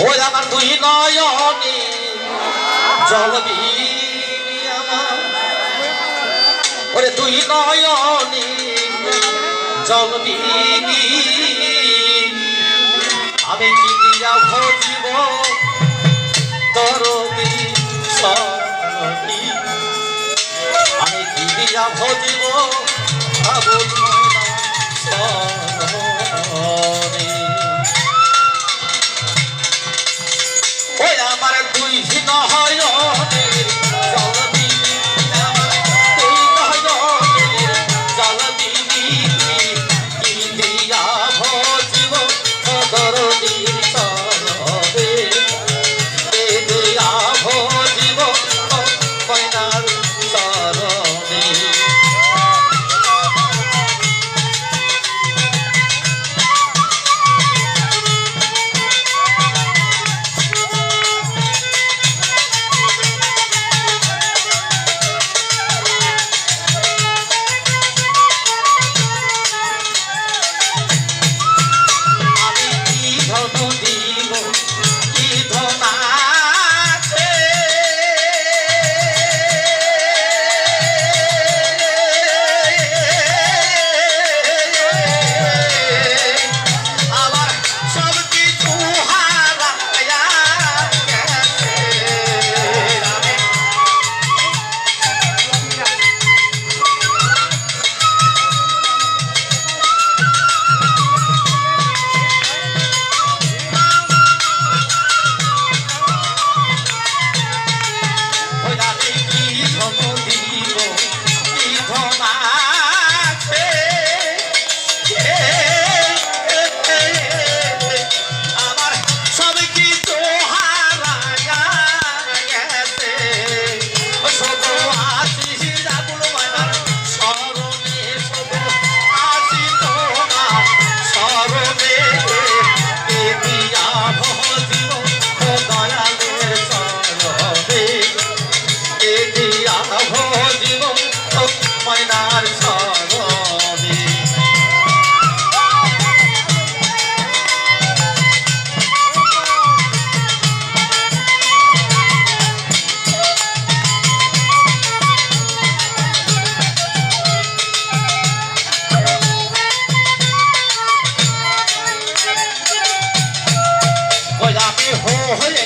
ওই আমার দুই নয়নে জলবি ওরে দুই নয়নে জলবি আমি কি দিয়া ভজিব তরবি সনি আমি কি দিয়া ভজিব আবুল ময়না 呀比猴儿